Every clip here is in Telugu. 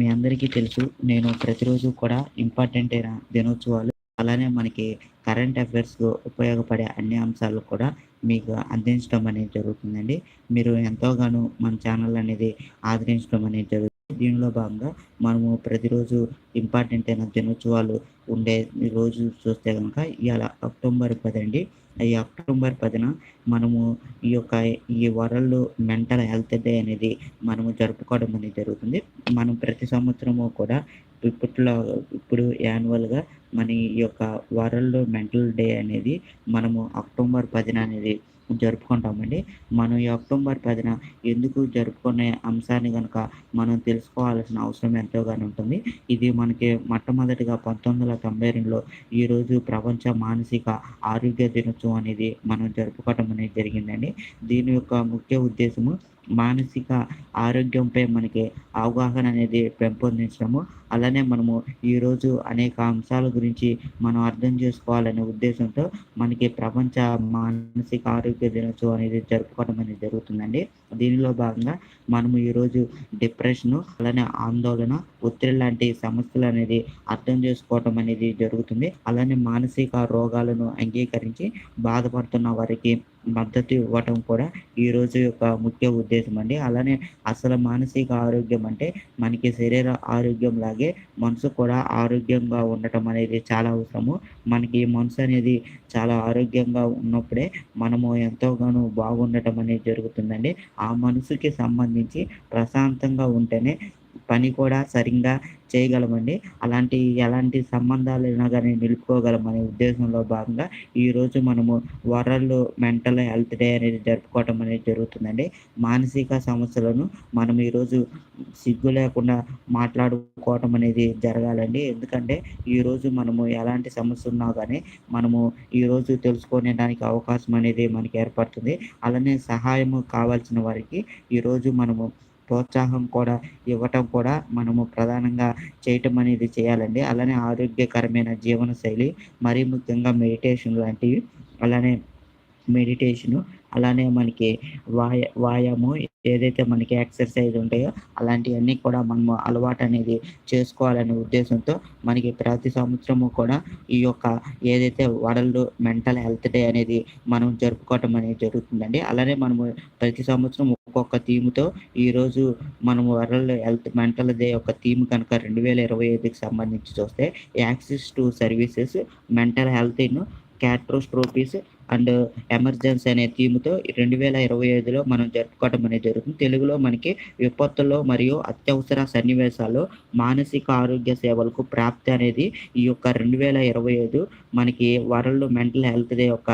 మీ అందరికీ తెలుసు నేను ప్రతిరోజు కూడా ఇంపార్టెంట్ అయిన దినోత్సవాలు అలానే మనకి కరెంట్ అఫైర్స్ ఉపయోగపడే అన్ని అంశాలు కూడా మీకు అందించడం అనేది జరుగుతుందండి. మీరు ఎంతోగానో మన ఛానల్ అనేది ఆదరించడం అనేది జరుగుతుంది. దీనిలో భాగంగా మనము ప్రతిరోజు ఇంపార్టెంట్ అయిన దినోత్సవాలు ఉండే రోజు చూస్తే కనుక ఇవాళ అక్టోబర్ పది అండి ఈ అక్టోబర్ పదిన మనము ఈ యొక్క ఈ వరల్డ్ మెంటల్ హెల్త్ డే అనేది మనము జరుపుకోవడం అనేది జరుగుతుంది. మనం ప్రతి సంవత్సరము కూడా ఇప్పట్లో ఇప్పుడు యాన్యువల్గా మన ఈ యొక్క వరల్డ్ మెంటల్ డే అనేది మనము అక్టోబర్ పదిన అనేది జరుపుకుంటామండి. మనం ఈ అక్టోబర్ పదిన ఎందుకు జరుపుకునే అంశాన్ని కనుక మనం తెలుసుకోవాల్సిన అవసరం ఎంతోగానో ఉంటుంది. ఇది మనకి మొట్టమొదటిగా పంతొమ్మిది వందల తొంభై రెండులో ఈరోజు ప్రపంచ మానసిక ఆరోగ్య దినోత్సవం అనేది మనం జరుపుకోవటం అనేది జరిగిందండి. దీని యొక్క ముఖ్య ఉద్దేశము మానసిక ఆరోగ్యంపై మనకి అవగాహన అనేది పెంపొందించడము. అలానే మనము ఈరోజు అనేక అంశాల గురించి మనం అర్థం చేసుకోవాలనే ఉద్దేశంతో మనకి ప్రపంచ మానసిక ఆరోగ్య దినోత్సవం అనేది జరుపుకోవడం అనేది జరుగుతుందండి. దీనిలో భాగంగా మనము ఈరోజు డిప్రెషను అలానే ఆందోళన ఒత్తిడి లాంటి సమస్యలు అనేది అర్థం చేసుకోవటం అనేది జరుగుతుంది. అలానే మానసిక రోగాలను అంగీకరించి బాధపడుతున్న వారికి మద్దతు ఇవ్వటం కూడా ఈ రోజు యొక్క ముఖ్య ఉద్దేశం అండి. అలానే అసలు మానసిక ఆరోగ్యం అంటే మనకి శరీర ఆరోగ్యం లాగే మనసు కూడా ఆరోగ్యంగా ఉండటం అనేది చాలా అవసరము. మనకి మనసు అనేది చాలా ఆరోగ్యంగా ఉన్నప్పుడే మనము ఎంతోగానో బాగుండటం అనేది జరుగుతుందండి. ఆ మనసుకి సంబంధించి ప్రశాంతంగా ఉంటేనే పని కూడా సరిగ్గా చేయగలమండి. అలాంటి ఎలాంటి సంబంధాలైనా కానీ నిలుపుకోగలమనే ఉద్దేశంలో భాగంగా ఈరోజు మనము వరల్డ్ మెంటల్ హెల్త్ డే అనేది జరుపుకోవటం అనేది జరుగుతుందండి. మానసిక సమస్యలను మనం ఈరోజు సిగ్గు లేకుండా మాట్లాడుకోవటం అనేది జరగాలండి. ఎందుకంటే ఈరోజు మనము ఎలాంటి సమస్య ఉన్నా కానీ మనము ఈరోజు తెలుసుకునేదానికి అవకాశం అనేది మనకి ఏర్పడుతుంది. అలానే సహాయము కావాల్సిన వారికి ఈరోజు మనము ప్రోత్సాహం కూడా ఇవ్వటం కూడా మనము ప్రధానంగా చేయటం అనేది చేయాలండి. అలానే ఆరోగ్యకరమైన జీవన శైలి మరీ ముఖ్యంగా మెడిటేషన్ లాంటివి అలానే మెడిటేషను అలానే మనకి వాయ వ్యాయామం ఏదైతే మనకి ఎక్సర్సైజ్ ఉంటాయో అలాంటివన్నీ కూడా మనము అలవాటు అనేది చేసుకోవాలనే ఉద్దేశంతో మనకి ప్రతి సంవత్సరము కూడా ఈ యొక్క ఏదైతే వరల్డ్ మెంటల్ హెల్త్ డే అనేది మనం జరుపుకోవటం అనేది జరుగుతుందండి. అలానే మనము ప్రతి సంవత్సరం ఒక్కొక్క థీమ్తో ఈరోజు మనం వరల్డ్ హెల్త్ మెంటల్ డే యొక్క థీమ్ కనుక రెండు వేల ఇరవై ఐదుకి సంబంధించి చూస్తే access to services mental health in catastrophes and emergency అనే థీమ్తో రెండు వేల ఇరవై ఐదులో మనం జరుపుకోవడం అనేది జరుగుతుంది. తెలుగులో మనకి విపత్తుల్లో మరియు అత్యవసర సన్నివేశాల్లో మానసిక ఆరోగ్య సేవలకు ప్రాప్తి అనేది ఈ యొక్క రెండు వేల ఇరవై ఐదు మనకి వరల్డ్ మెంటల్ హెల్త్ డే యొక్క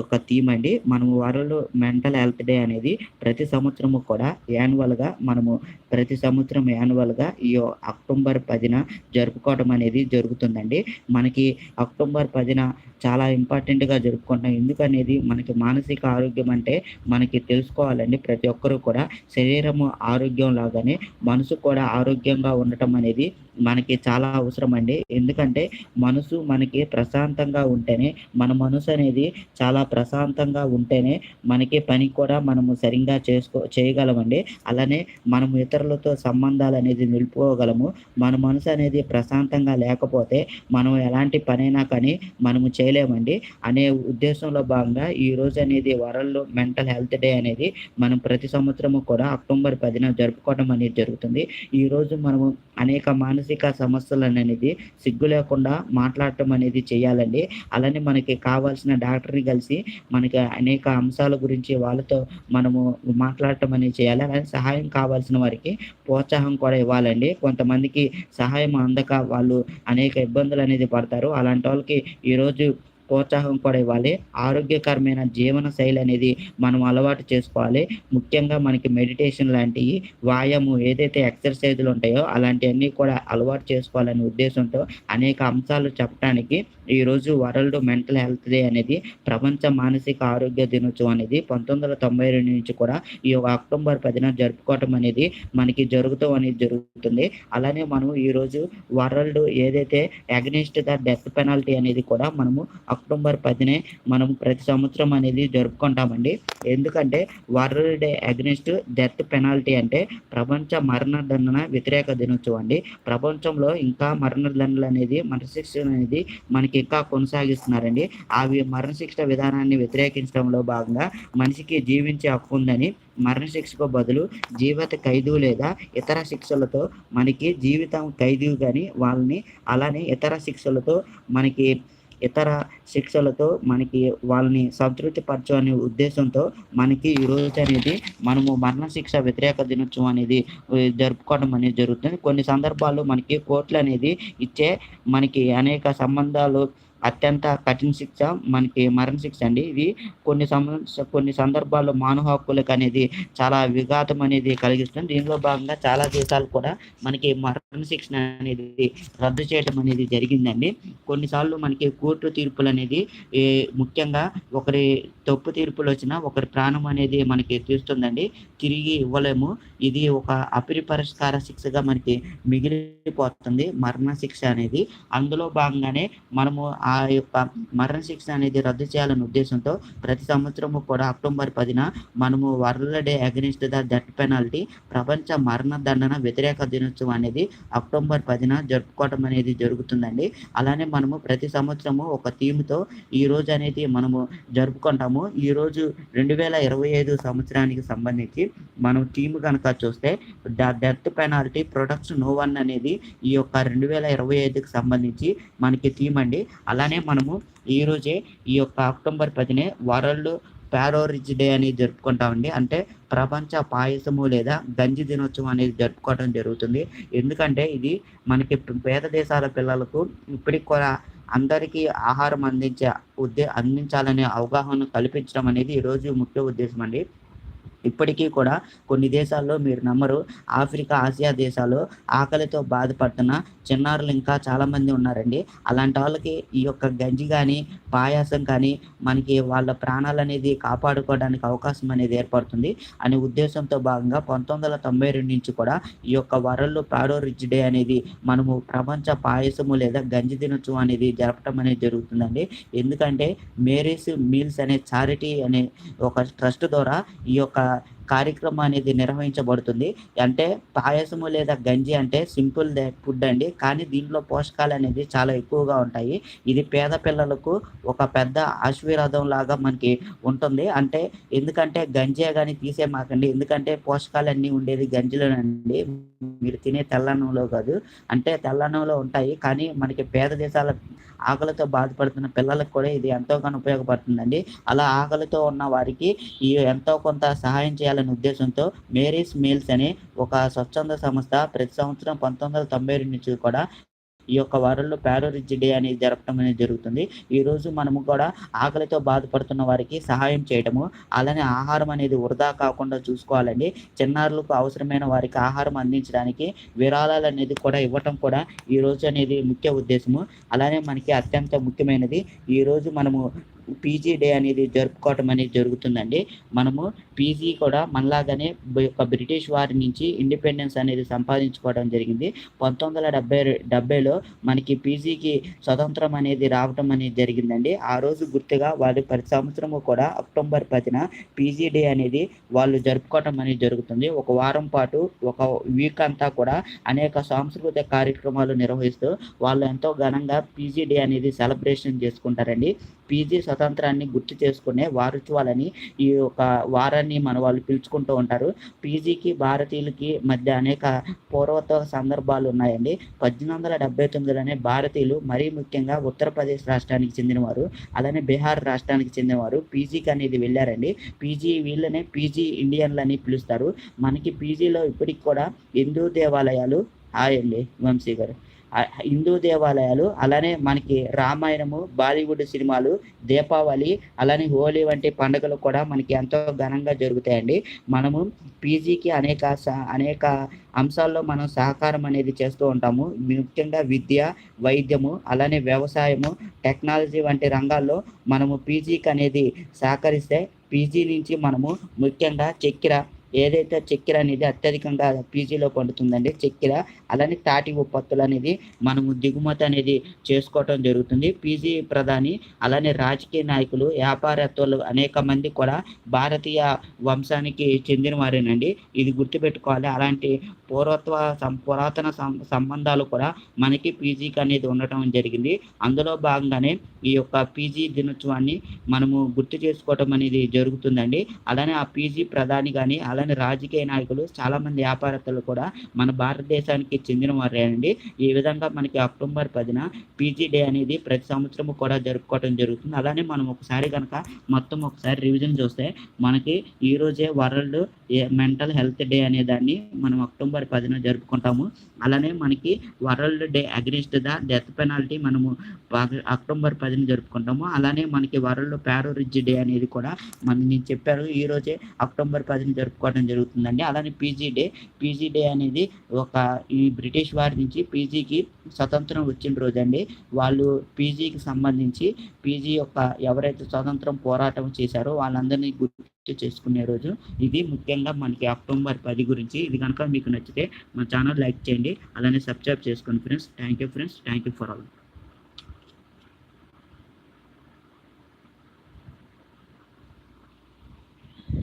యొక్క థీమ్ అండి. మనము వరల్డ్ మెంటల్ హెల్త్ డే అనేది ప్రతి సంవత్సరము కూడా యాన్యువల్గా మనము ప్రతి సంవత్సరం యాన్యువల్గా ఈ అక్టోబర్ పదిన జరుపుకోవడం అనేది జరుగుతుందండి. మనకి అక్టోబర్ పదిన చాలా ఇంపార్టెంట్గా జరుపుకుంటాం ఎందుకనేది మనకి మానసిక ఆరోగ్యం అంటే మనకి తెలుసుకోవాలండి ప్రతి ఒక్కరూ కూడా. శరీరము ఆరోగ్యం లాగానే మనసు కూడా ఆరోగ్యంగా ఉండటం అనేది మనకి చాలా అవసరం అండి ఎందుకంటే మనసు మనకి ప్రశాంతంగా ఉంటేనే మన మనసు అనేది చాలా ప్రశాంతంగా ఉంటేనే మనకి పని కూడా మనము సరిగ్గా చేసుకో చేయగలమండి. అలానే మనము ఇతరులతో సంబంధాలు అనేది నిలుపుకోగలము. మన మనసు అనేది ప్రశాంతంగా లేకపోతే మనం ఎలాంటి పనైనా కానీ మనము చేయలేమండి. అనే ఉద్దేశం ఉద్దేశంలో భాగంగా ఈ రోజు అనేది వరల్డ్ మెంటల్ హెల్త్ డే అనేది మనం ప్రతి సంవత్సరము కూడా అక్టోబర్ పదిన జరుపుకోవడం అనేది జరుగుతుంది. ఈ రోజు మనము అనేక మానసిక సమస్యలు అనేది సిగ్గు లేకుండా మాట్లాడటం అనేది చేయాలండి. అలానే మనకి కావాల్సిన డాక్టర్ని కలిసి మనకి అనేక అంశాల గురించి వాళ్ళతో మనము మాట్లాడటం అనేది చేయాలి. అలానే సహాయం కావాల్సిన వారికి ప్రోత్సాహం కూడా ఇవ్వాలండి. కొంతమందికి సహాయం అందక వాళ్ళు అనేక ఇబ్బందులు అనేది పడతారు. అలాంటి వాళ్ళకి ఈరోజు ప్రోత్సాహం కూడా ఇవ్వాలి ఆరోగ్యకరమైన జీవన శైలి అనేది మనం అలవాటు చేసుకోవాలి. ముఖ్యంగా మనకి మెడిటేషన్ లాంటివి వ్యాయామం ఏదైతే ఎక్సర్సైజులు ఉంటాయో అలాంటివన్నీ కూడా అలవాటు చేసుకోవాలనే ఉద్దేశంతో అనేక అంశాలు చెప్పడానికి ఈరోజు వరల్డ్ మెంటల్ హెల్త్ డే అనేది ప్రపంచ మానసిక ఆరోగ్య దినోత్సవం అనేది పంతొమ్మిది వందల తొంభై రెండు నుంచి కూడా ఈ అక్టోబర్ పదిన జరుపుకోవటం అనేది మనకి జరుగుతూ అనేది జరుగుతుంది. అలానే మనం ఈరోజు వరల్డ్ ఏదైతే అగ్నిస్ట్ ద డెత్ పెనాల్టీ అనేది కూడా మనము అక్టోబర్ పదినే మనం ప్రతి సంవత్సరం అనేది జరుపుకుంటామండి. ఎందుకంటే world day against death penalty అంటే ప్రపంచ మరణదండన వ్యతిరేక దినోత్సవం అండి ప్రపంచంలో ఇంకా మరణదండలు అనేది మరణశిక్ష అనేది మనకి ఇంకా కొనసాగిస్తున్నారండి. అవి మరణశిక్ష విధానాన్ని వ్యతిరేకించడంలో భాగంగా మనిషికి జీవించే హక్కు ఉందని మరణశిక్షకు బదులు జీవిత ఖైదు లేదా ఇతర శిక్షలతో మనకి జీవితం ఖైదు కానీ వాళ్ళని అలానే ఇతర శిక్షలతో మనకి ఇతర శిక్షలతో మనకి వాళ్ళని సంతృప్తి పరచు ఉద్దేశంతో మనకి ఈ రోజు అనేది మనము మరణశిక్ష వ్యతిరేక దినోత్సవం అనేది జరుపుకోవడం అనేది జరుగుతుంది. కొన్ని సందర్భాల్లో మనకి కోర్టులు అనేది ఇచ్చే మనకి అనేక సంబంధాలు అత్యంత కఠిన శిక్ష మనకి మరణ శిక్ష అండి. ఇది కొన్ని కొన్ని సందర్భాల్లో మానవ హక్కులకు అనేది చాలా విఘాతం అనేది కలిగిస్తుంది. దీనిలో భాగంగా చాలా దేశాలు కూడా మనకి మరణ శిక్షణ అనేది రద్దు చేయడం అనేది జరిగిందండి. కొన్నిసార్లు మనకి కోర్టు తీర్పులు అనేది ముఖ్యంగా ఒకరి తప్పు తీర్పులు వచ్చినా ఒకరి ప్రాణం అనేది మనకి తీస్తుందండి తిరిగి ఇవ్వలేము. ఇది ఒక అపరిపరిష్కార శిక్షగా మనకి మిగిలిపోతుంది. మరణ శిక్ష అనేది అందులో భాగంగానే మనము ఆ ఆ యొక్క మరణశిక్ష అనేది రద్దు చేయాలనే ఉద్దేశంతో ప్రతి సంవత్సరము కూడా అక్టోబర్ పదిన మనము world day against the death penalty ప్రపంచ మరణ దండన వ్యతిరేక దినోత్సవం అనేది అక్టోబర్ పదిన జరుపుకోవడం అనేది జరుగుతుందండి. అలానే మనము ప్రతి సంవత్సరము ఒక థీమ్తో ఈ రోజు అనేది మనము జరుపుకుంటాము. ఈ రోజు రెండు వేల ఇరవై ఐదు సంవత్సరానికి సంబంధించి మనం థీమ్ కనుక చూస్తే the death penalty protects no one అనేది ఈ యొక్క రెండు వేల ఇరవై ఐదుకి సంబంధించి మనకి థీమ్ అండి. అలా అలానే మనము ఈ రోజే ఈ యొక్క అక్టోబర్ పదినే వరల్డ్ ప్యారోరిజ్ డే అనేది జరుపుకుంటామండి. అంటే ప్రపంచ పాయసము లేదా గంజి దినోత్సవం అనేది జరుపుకోవడం జరుగుతుంది. ఎందుకంటే ఇది మనకి పేద దేశాల పిల్లలకు ఇప్పటికి కూడా అందరికీ ఆహారం అందించే ఉద్దే అందించాలనే అవగాహన కల్పించడం అనేది ఈరోజు ముఖ్య ఉద్దేశం అండి ఇప్పటికీ కూడా కొన్ని దేశాల్లో మీరు నమ్మరు. ఆఫ్రికా ఆసియా దేశాలు ఆకలితో బాధపడుతున్న చిన్నారులు ఇంకా చాలామంది ఉన్నారండి. అలాంటి వాళ్ళకి ఈ యొక్క గంజి కానీ పాయాసం కానీ మనకి వాళ్ళ ప్రాణాలు అనేది కాపాడుకోవడానికి అవకాశం అనేది ఏర్పడుతుంది. అనే ఉద్దేశంతో భాగంగా పంతొమ్మిది వందల తొంభై రెండు నుంచి కూడా ఈ యొక్క వరల్డ్ పాడో రిచ్ డే అనేది మనము ప్రపంచ పాయసము లేదా గంజి దినోత్సవం అనేది జరపడం అనేది జరుగుతుందండి. ఎందుకంటే మేరీస్ మీల్స్ అనే చారిటీ అనే ఒక ట్రస్ట్ ద్వారా ఈ యొక్క కార్యక్రమం అనేది నిర్వహించబడుతుంది. అంటే పాయసము లేదా గంజి అంటే సింపుల్ ఫుడ్ అండి. కానీ దీంట్లో పోషకాలు అనేది చాలా ఎక్కువగా ఉంటాయి. ఇది పేద పిల్లలకు ఒక పెద్ద ఆశీర్వాదం లాగా మనకి ఉంటుంది. అంటే ఎందుకంటే గంజే కానీ తీసే మాకండి. ఎందుకంటే పోషకాలు అన్నీ ఉండేది గంజిలోనండి. మీరు తినే తెల్లన్నంలో కాదు. అంటే తెల్లన్నంలో ఉంటాయి. కానీ మనకి పేద దేశాల ఆకలితో బాధపడుతున్న పిల్లలకు కూడా ఇది ఎంతోగానో ఉపయోగపడుతుందండి. అలా ఆకలితో ఉన్న వారికి ఈ ఎంతో కొంత సహాయం చేయాలి ఉద్దేశంతో మేరీస్ మీల్స్ అనే ఒక స్వచ్ఛంద సంస్థ ప్రతి సంవత్సరం పంతొమ్మిది వందల తొంభై రెండు నుంచి కూడా ఈ యొక్క వారంలో ప్యారోరిజ్ డే అనేది జరపడం అనేది జరుగుతుంది. ఈ రోజు మనము కూడా ఆకలితో బాధపడుతున్న వారికి సహాయం చేయడము అలానే ఆహారం అనేది వృధా కాకుండా చూసుకోవాలండి. చిన్నారులకు అవసరమైన వారికి ఆహారం అందించడానికి విరాళాలు అనేది కూడా ఇవ్వటం కూడా ఈ రోజు అనేది ముఖ్య ఉద్దేశము. అలానే మనకి అత్యంత ముఖ్యమైనది. ఈ రోజు మనము పీజీ డే అనేది జరుపుకోవటం అనేది జరుగుతుందండి. మనము పీజీ కూడా మనలాగానే ఒక బ్రిటిష్ వారి నుంచి ఇండిపెండెన్స్ అనేది సంపాదించుకోవడం జరిగింది. పంతొమ్మిది వందల డెబ్బై డెబ్బైలో మనకి పీజీకి స్వతంత్రం అనేది రావటం అనేది జరిగిందండి. ఆ రోజు గుర్తుగా వాళ్ళు ప్రతి సంవత్సరము కూడా అక్టోబర్ పదిన పీజీ డే అనేది వాళ్ళు జరుపుకోవటం అనేది జరుగుతుంది. ఒక వారం పాటు ఒక వీక్ అంతా కూడా అనేక సాంస్కృతిక కార్యక్రమాలు నిర్వహిస్తూ వాళ్ళు ఎంతో ఘనంగా పీజీ డే అనేది సెలబ్రేషన్ చేసుకుంటారండి. పీజీ స్వతంత్రాన్ని గుర్తు చేసుకునే వారోత్సవాలని ఈ యొక్క వారాన్ని మన వాళ్ళు పిలుచుకుంటూ ఉంటారు. పీజీకి భారతీయులకి మధ్య అనేక పూర్వత సందర్భాలు ఉన్నాయండి. పద్దెనిమిది వందల డెబ్బై తొమ్మిదిలోనే భారతీయులు మరీ ముఖ్యంగా ఉత్తరప్రదేశ్ రాష్ట్రానికి చెందినవారు అలానే బీహార్ రాష్ట్రానికి చెందినవారు పీజీకి అనేది వెళ్ళారండి. పీజీ వీళ్ళనే పీజీ ఇండియన్లు అని పిలుస్తారు. మనకి పీజీలో ఇప్పటికి కూడా హిందూ దేవాలయాలు హాయ్ అండి వంశీ గారు. హిందూ దేవాలయాలు అలానే మనకి రామాయణము బాలీవుడ్ సినిమాలు దీపావళి అలానే హోలీ వంటి పండుగలు కూడా మనకి ఎంతో ఘనంగా జరుగుతాయండి. మనము పీజీకి అనేక స- అనేక అంశాల్లో మనం సహకారం అనేది చేస్తూ ఉంటాము. ముఖ్యంగా విద్య వైద్యము అలానే వ్యవసాయము టెక్నాలజీ వంటి రంగాల్లో మనము పీజీకి అనేది సహకరిస్తే పీజీ నుంచి మనము ముఖ్యంగా చక్కెర ఏదైతే చక్కెర అనేది అత్యధికంగా పీజీలో పండుతుందండి చక్కెర అలానే తాటి ఉత్పత్తులు అనేది మనము దిగుమతి అనేది చేసుకోవటం జరుగుతుంది. పీజీ ప్రధాని అలానే రాజకీయ నాయకులు వ్యాపారత్తులు అనేక మంది కూడా భారతీయ వంశానికి చెందిన వారేనండి ఇది గుర్తుపెట్టుకోవాలి. అలాంటి పూర్వత్వ సం పురాతన సంబంధాలు కూడా మనకి పీజీకి అనేది ఉండటం జరిగింది. అందులో భాగంగానే ఈ యొక్క పీజీ దినోత్సవాన్ని మనము గుర్తు చేసుకోవటం అనేది జరుగుతుందండి. అలానే ఆ పీజీ ప్రధాని కానీ అలానే రాజకీయ నాయకులు చాలామంది వ్యాపారస్తులు కూడా మన భారతదేశానికి చెందిన వారే అండి. ఈ విధంగా మనకి అక్టోబర్ పదిన పీజీ డే అనేది ప్రతి సంవత్సరం కూడా జరుపుకోవడం జరుగుతుంది. అలానే మనం ఒకసారి కనుక మొత్తం ఒకసారి రివిజన్ చూస్తే మనకి ఈ రోజే వరల్డ్ మెంటల్ హెల్త్ డే అనే దాన్ని మనం అక్టోబర్ పదిన జరుపుకుంటాము. అలానే మనకి world day against the death penalty మనము అక్టోబర్ పదిన జరుపుకుంటాము. అలానే మనకి వరల్డ్ ప్యారోరిజ్ డే అనేది కూడా మనం నేను చెప్పారు ఈ రోజే అక్టోబర్ పదిన జరుపుకోవడం జరుగుతుందండి. అలానే పీజీ డే పీజీ డే అనేది ఒక ఈ బ్రిటిష్ వారి నుంచి పీజీకి స్వతంత్రం వచ్చిన రోజండి. వాళ్ళు పీజీకి సంబంధించి పీజీ యొక్క ఎవరైతే స్వతంత్రం పోరాటం చేశారో వాళ్ళందరినీ గుర్తు చేసుకునే రోజు. ఇది ముఖ్యంగా మనకి అక్టోబర్ పది గురించి. ఇది కనుక మీకు నచ్చితే మన ఛానల్ లైక్ చేయండి. అలానే సబ్స్క్రైబ్ చేసుకోండి friends. Thank you friends. Thank you for all.